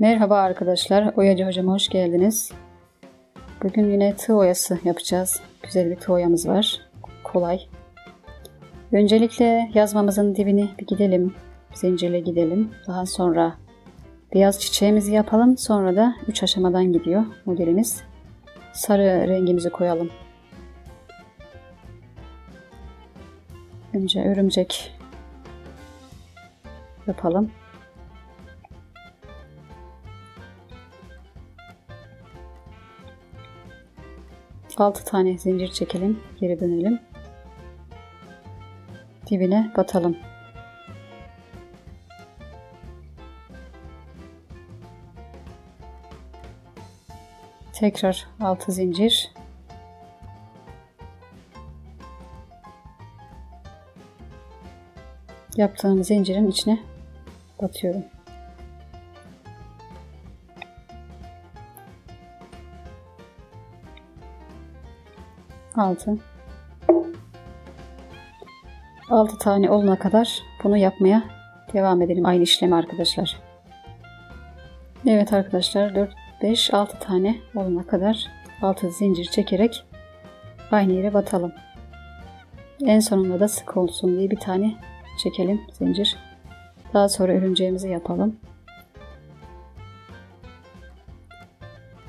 Merhaba arkadaşlar, Oyacı Hocama hoş geldiniz. Bugün yine tığ oyası yapacağız. Güzel bir tığ oyamız var. Kolay. Öncelikle yazmamızın dibini bir gidelim. Zincirle gidelim. Daha sonra beyaz çiçeğimizi yapalım. Sonra da 3 aşamadan gidiyor modelimiz. Sarı rengimizi koyalım. Önce örümcek yapalım. 6 tane zincir çekelim. Geri dönelim. Dibine batalım. Tekrar 6 zincir. Yaptığım zincirin içine batıyorum. 6 6 tane olana kadar bunu yapmaya devam edelim. Aynı işlemi arkadaşlar. Evet arkadaşlar 4 5 6 tane olana kadar 6 zincir çekerek aynı yere batalım. En sonunda da sık olsun diye bir tane çekelim zincir. Daha sonra örümceğimizi yapalım.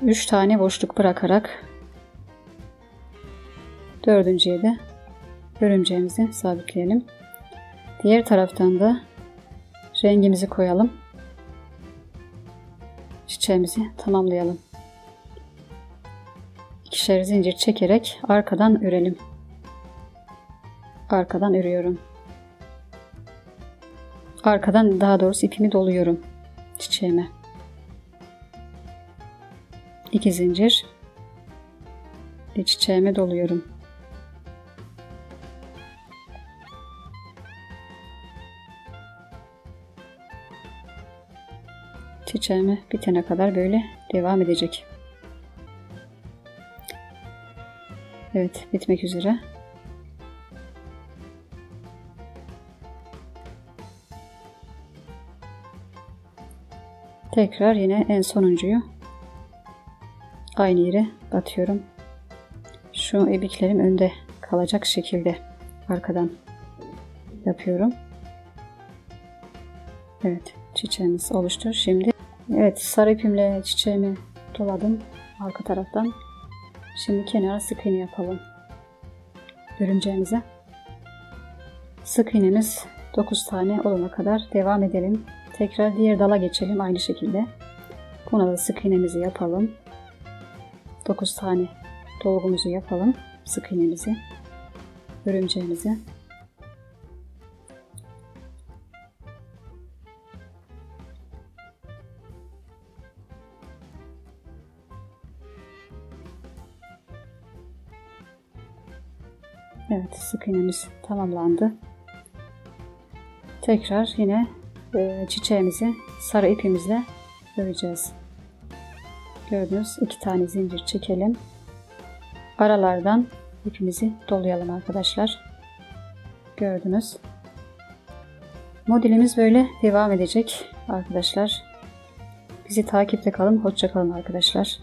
3 tane boşluk bırakarak Dördüncüye de örümceğimizi sabitleyelim. Diğer taraftan da rengimizi koyalım. Çiçeğimizi tamamlayalım. İkişer zincir çekerek arkadan örelim. Arkadan örüyorum. Arkadan daha doğrusu ipimi doluyorum çiçeğime. 2 zincir çiçeğime doluyorum. Çiçeğimi bitene kadar böyle devam edecek. Evet bitmek üzere. Tekrar yine en sonuncuyu aynı yere batıyorum. Şu ebiklerim önde kalacak şekilde arkadan yapıyorum. Evet çiçeğimiz oluştu. Şimdi Evet sarı ipimle çiçeğimi doladım arka taraftan. Şimdi kenara sık iğne yapalım. Örümceğimize. Sık iğnemiz 9 tane olana kadar devam edelim. Tekrar diğer dala geçelim aynı şekilde. Buna da sık iğnemizi yapalım. 9 tane dolgumuzu yapalım. Sık iğnemizi. Örümceğimizi. Evet sık tamamlandı. Tekrar yine e, çiçeğimizi sarı ipimizle öreceğiz. Gördüğünüz iki tane zincir çekelim. Aralardan ipimizi dolayalım arkadaşlar. Gördünüz. Modelimiz böyle devam edecek arkadaşlar. Bizi takipte kalın. Hoşça kalın arkadaşlar.